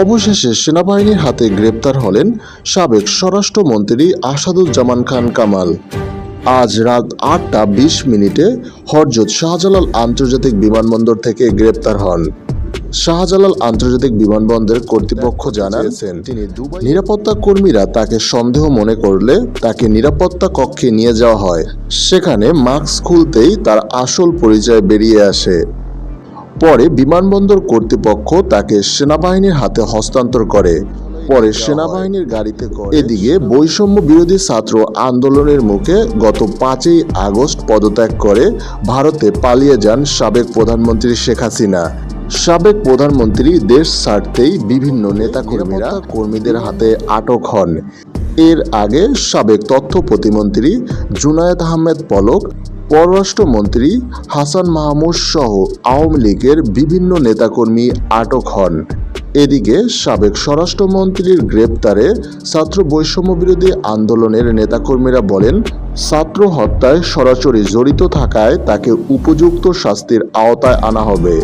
অবশেষে সেনাবাহিনীর হাতে গ্রেপ্তার হলেন সাবেক স্বরাষ্ট্রমন্ত্রী আসাদুজ্জামান খান কামাল। আজ রাত আটটা বিশ মিনিটে হরজত শাহজালাল আন্তর্জাতিক বিমানবন্দর থেকে গ্রেপ্তার হন। শাহজালাল আন্তর্জাতিক বিমানবন্দরের কর্তৃপক্ষ তিনি নিরাপত্তা কর্মীরা তাকে সন্দেহ মনে করলে তাকে নিরাপত্তা কক্ষে নিয়ে যাওয়া হয়। সেখানে মাস্ক খুলতেই তার আসল পরিচয় বেরিয়ে আসে। পরে বিমানবন্দর কর্তৃপক্ষ তাকে সেনাবাহিনীর হাতে হস্তান্তর করে। পরে সেনাবাহিনীর গাড়িতে করে। এদিকে বৈষম্য বিরোধী ছাত্র আন্দোলনের মুখে গত পাঁচই আগস্ট পদত্যাগ করে। ভারতে পালিয়ে যান সাবেক প্রধানমন্ত্রী শেখ হাসিনা। সাবেক প্রধানমন্ত্রী দেশ ছাড়তেই বিভিন্ন নেতাকর্মীরা কর্মীদের হাতে আটক হন। এর আগে সাবেক তথ্য প্রতিমন্ত্রী জুনায়েদ আহমেদ পলক পররাষ্ট্রমন্ত্রী হাসান মাহমুদ সহ আওয়ামী লীগের বিভিন্ন নেতাকর্মী আটক হন। এদিকে সাবেক স্বরাষ্ট্রমন্ত্রীর গ্রেপ্তারে ছাত্র বৈষম্য বিরোধী আন্দোলনের নেতাকর্মীরা বলেন, ছাত্র হত্যায় সরাসরি জড়িত থাকায় তাকে উপযুক্ত শাস্তির আওতায় আনা হবে।